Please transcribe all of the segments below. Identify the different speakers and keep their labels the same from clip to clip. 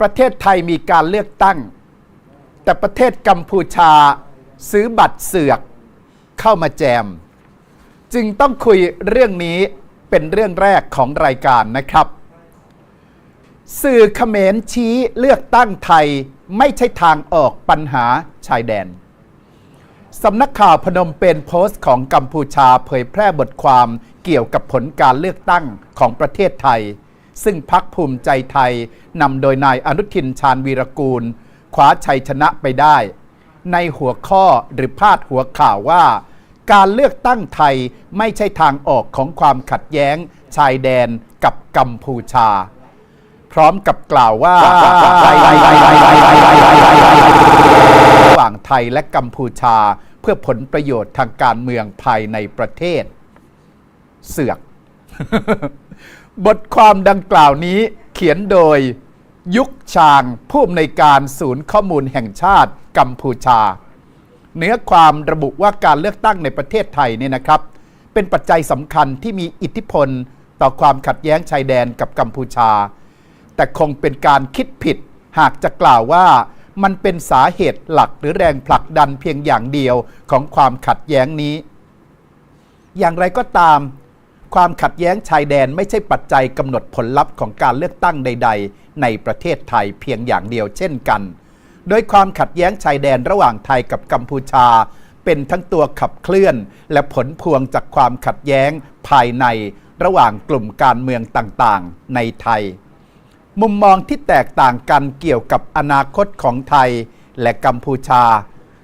Speaker 1: ประเทศไทยมีการเลือกตั้ง แต่ประเทศกัมพูชาซื้อบัตรเสือกเข้ามาแจม จึงต้องคุยเรื่องนี้เป็นเรื่องแรกของรายการนะครับ สื่อเขมรชี้เลือกตั้งไทยไม่ใช่ทางออกปัญหาชายแดนสำนักข่าวพนมเปญโพสต์ของกัมพูชาเผยแพร่บทความเกี่ยวกับผลการเลือกตั้งของประเทศไทย ซึ่งพักภูมิใจไทยนำโดยนายอนุทินชาญวีรกูลคว้าชัยชนะไปได้ ในหัวข้อหรือพาดหัวข่าวว่า การเลือกตั้งไทยไม่ใช่ทางออกของความขัดแย้ง ชายแดนกับกัมพูชา พร้อมกับกล่าวว่าระหว่างไทยและกัมพูชาเพื่อผลประโยชน์ทางการเมืองภายในประเทศ เสือก บทความดังกล่าวนี้เขียนโดย ยุคชางผู้อำนวยการศูนย์ข้อมูลแห่งชาติกัมพูชา เนื้อความระบุว่าการเลือกตั้งในประเทศไทยเนี่ยนะครับ เป็นปัจจัยสำคัญที่มีอิทธิพลต่อความขัดแย้งชายแดนกับกัมพูชา แต่คงเป็นการคิดผิดหากจะกล่าวว่ามันเป็นสาเหตุหลักหรือแรงผลักดันเพียงอย่างเดียวของความขัดแย้งนี้ อย่างไรก็ตาม ความขัดแย้งชายแดนไม่ใช่ปัจจัยกำหนดผลลัพธ์ของการเลือกตั้งใด ๆ ในประเทศไทยเพียงอย่างเดียวเช่นกัน โดยความขัดแย้งชายแดนระหว่างไทยกับกัมพูชา เป็นทั้งตัวขับเคลื่อน และผลพวงจากความขัดแย้งภายในระหว่างกลุ่มการเมืองต่างๆ ในไทย มุมมองที่แตกต่างกันเกี่ยวกับอนาคตของไทยและกัมพูชา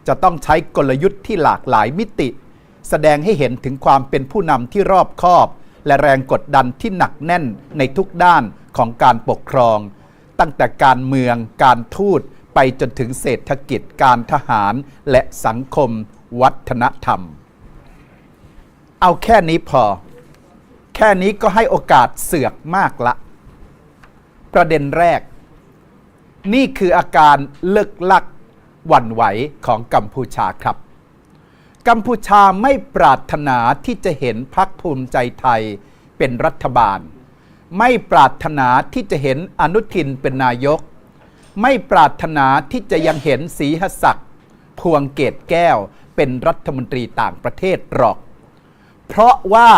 Speaker 1: จะต้องใช้กลยุทธ์ที่หลากหลายมิติ แสดงให้เห็นถึงความเป็นผู้นำที่รอบคอบ และแรงกดดันที่หนักแน่นในทุกด้านของการปกครอง ตั้งแต่การเมืองการทูตไปจนถึงเศรษฐกิจการทหารและสังคม วัฒนธรรม เอาแค่นี้พอ แค่นี้ก็ให้โอกาสเสือกมากละ ประเด็นแรก นี่คืออาการเลิกลักหวั่นไหวของกัมพูชาครับ กัมพูชาไม่ปรารถนาที่จะเห็นพรรคภูมิใจไทยเป็นรัฐบาล ไม่ปรารถนาที่จะเห็นอนุทินเป็นนายก ไม่ปรารถนาที่จะยังเห็นสีหศักดิ์พวงเกตแก้วเป็นรัฐมนตรีต่างประเทศหรอก เพราะว่า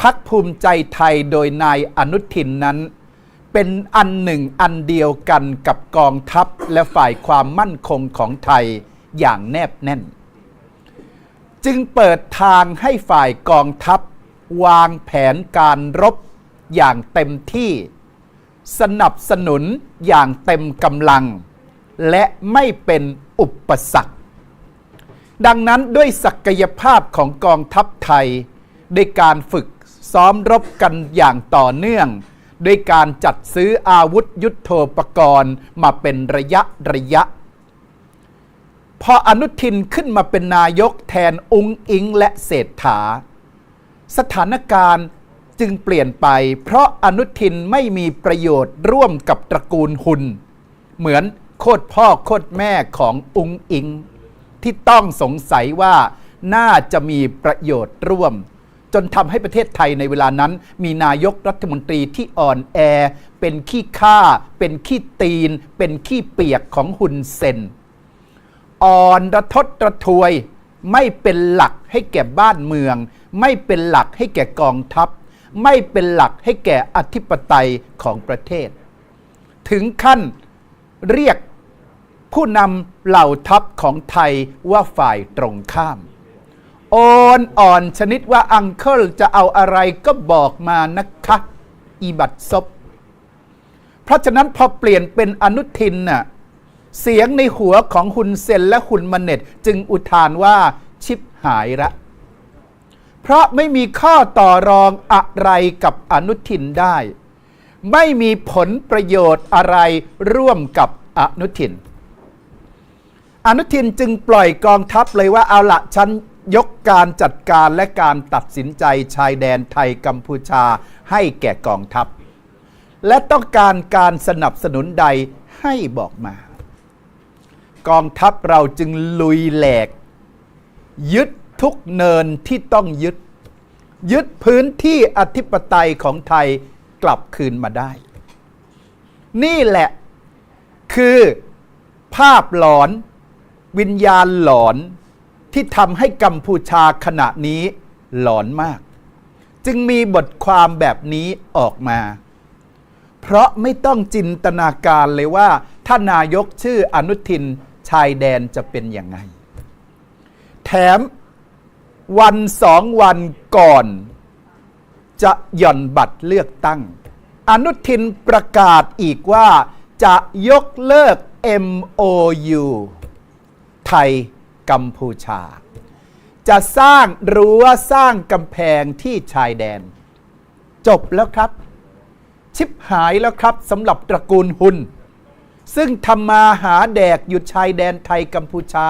Speaker 1: พักภูมิใจไทยโดยนายอนุทินนั้น เป็นอันหนึ่งอันเดียวกันกับกองทัพและฝ่ายความมั่นคงของไทยอย่างแนบแน่น จึงเปิดทางให้ฝ่ายกองทัพ วางแผนการรบอย่างเต็มที่ สนับสนุนอย่างเต็มกำลัง และไม่เป็นอุปสรรค ดังนั้นด้วยศักยภาพของกองทัพไทยด้วยการฝึกซ้อมรบกันอย่างต่อเนื่อง ด้วยการจัดซื้ออาวุธยุโทโธปกรณ์มาเป็นระยะระยะ พออนุทินขึ้นมาเป็นนายกแทนองค์อิงและเศรษฐา สถานการณ์จึงเปลี่ยนไป เพราะอนุทินไม่มีประโยชน์ร่วมกับตระกูลหุนเหมือนโคตรพ่อโคตรแม่ขององค์อิง ที่ต้องสงสัยว่าน่าจะมีประโยชน์ร่วม จนทำให้ประเทศไทยในเวลานั้น มีนายกรัฐมนตรีที่อ่อนแอ เป็นขี้ข้าเป็นขี้ตีน เป็นขี้เปียกของหุนเซน อ่อนระทดระทวย ไม่เป็นหลักให้แก่บ้านเมือง ไม่เป็นหลักให้แก่กองทัพ ไม่เป็นหลักให้แก่อธิปไตยของประเทศ ถึงขั้นเรียกผู้นำเหล่าทัพของไทยว่าฝ่ายตรงข้ามโอนอ่อนชนิดว่าอังเคิลจะเอาอะไรก็บอกมานะคะ อีบัตซบเพราะฉะนั้นพอเปลี่ยนเป็นอนุทินน่ะ เสียงในหัวของหุนเซนและหุนมันเน็ต จึงอุทานว่าชิปหายละ เพราะไม่มีข้อต่อรองอะไรกับอนุทินได้ ไม่มีผลประโยชน์อะไรร่วมกับอนุทิน อนุทินจึงปล่อยกองทัพเลยว่าเอาละฉันยกการจัดการและการตัดสินใจชายแดนไทยกัมพูชาให้แก่กองทัพ และต้องการการสนับสนุนใดให้บอกมา กองทัพเราจึงลุยแหลก ยึดทุกเนินที่ต้องยึด ยึดพื้นที่อธิปไตยของไทยกลับคืนมาได้ นี่แหละคือภาพหลอนวิญญาณหลอนที่ทำให้กัมพูชาขณะนี้หลอนมาก จึงมีบทความแบบนี้ออกมา เพราะไม่ต้องจินตนาการเลยว่า ถ้านายกชื่ออนุทิน ชายแดนจะเป็นยังไง แถมวันสองวันก่อน จะหย่อนบัตรเลือกตั้ง อนุทินประกาศอีกว่าจะยกเลิก MOU ไทยกัมพูชา จะสร้างรั้วสร้างกำแพงที่ชายแดน จบแล้วครับ ชิบหายแล้วครับสำหรับตระกูลหุน ซึ่งทำมาหาแดกอยู่ชายแดนไทยกัมพูชา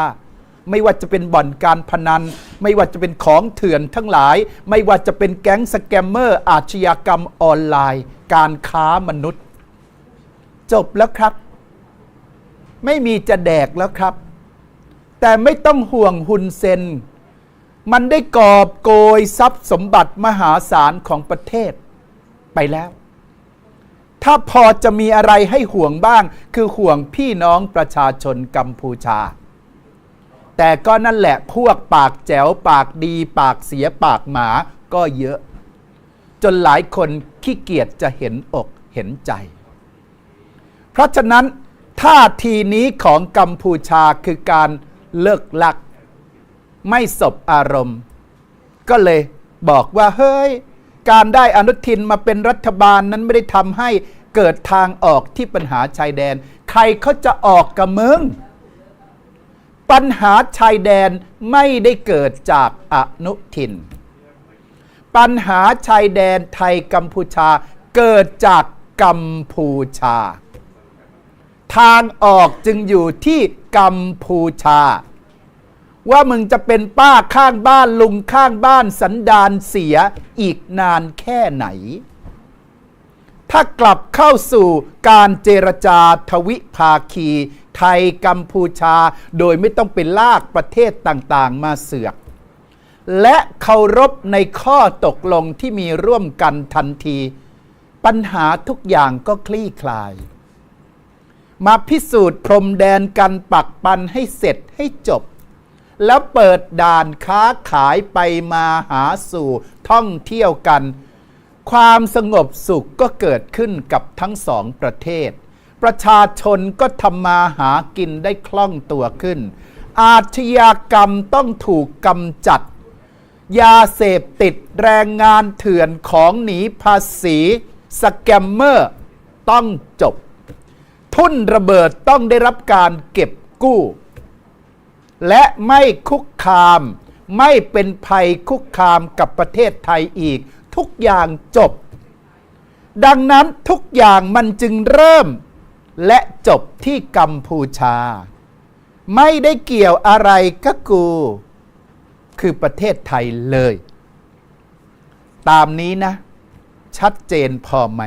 Speaker 1: ไม่ว่าจะเป็นบ่อนการพนัน ไม่ว่าจะเป็นของเถื่อนทั้งหลาย ไม่ว่าจะเป็นแก๊งสแกมเมอร์อาชญากรรมออนไลน์ การค้ามนุษย์ จบแล้วครับ ไม่มีจะแดกแล้วครับ แต่ไม่ต้องห่วงหุนเซน มันได้กอบโกยทรัพย์สมบัติมหาศาลของประเทศไปแล้ว ถ้าพอจะมีอะไรให้ห่วงบ้าง คือห่วงพี่น้องประชาชนกัมพูชา แต่ก็นั่นแหละพวกปากแจ๋วปากดี ปากเสียปากหมาก็เยอะ จนหลายคนขี้เกียจจะเห็นอกเห็นใจ เพราะฉะนั้นท่าทีนี้ของกัมพูชาคือการเลิกลัก ไม่สบอารมณ์ ก็เลยบอกว่าเฮ้ย การได้อนุทินมาเป็นรัฐบาลนั้นไม่ได้ทำให้เกิดทางออกที่ปัญหาชายแดน ใครเขาจะออกกับมึง ปัญหาชายแดนไม่ได้เกิดจากอนุทิน ปัญหาชายแดนไทยกัมพูชาเกิดจากกัมพูชา ทางออกจึงอยู่ที่กัมพูชา ว่ามึงจะเป็นป้าข้างบ้านลุงข้างบ้านสันดานเสียอีกนานแค่ไหน ถ้ากลับเข้าสู่การเจรจาทวิภาคี ไทยกัมพูชา โดยไม่ต้องเป็นลากประเทศต่างๆ มาเสือก และเคารพในข้อตกลงที่มีร่วมกันทันที ปัญหาทุกอย่างก็คลี่คลาย มาพิสูจน์พรมแดนกันปักปันให้เสร็จให้จบ แล้วเปิดด่านค้าขายไปมาหาสู่ท่องเที่ยวกัน ความสงบสุขก็เกิดขึ้นกับทั้งสองประเทศ ประชาชนก็ทำมาหากินได้คล่องตัวขึ้น อาชญากรรมต้องถูกกำจัด ยาเสพติดแรงงานเถื่อนของหนีภาษีสแกมเมอร์ต้องจบ ทุนระเบิดต้องได้รับการเก็บกู้ และไม่คุกคาม ไม่เป็นภัยคุกคามกับประเทศไทยอีก ทุกอย่างจบ ดังนั้นทุกอย่างมันจึงเริ่ม และจบที่กัมพูชา ไม่ได้เกี่ยวอะไรกับกู คือประเทศไทยเลย ตามนี้นะ ชัดเจนพอไหม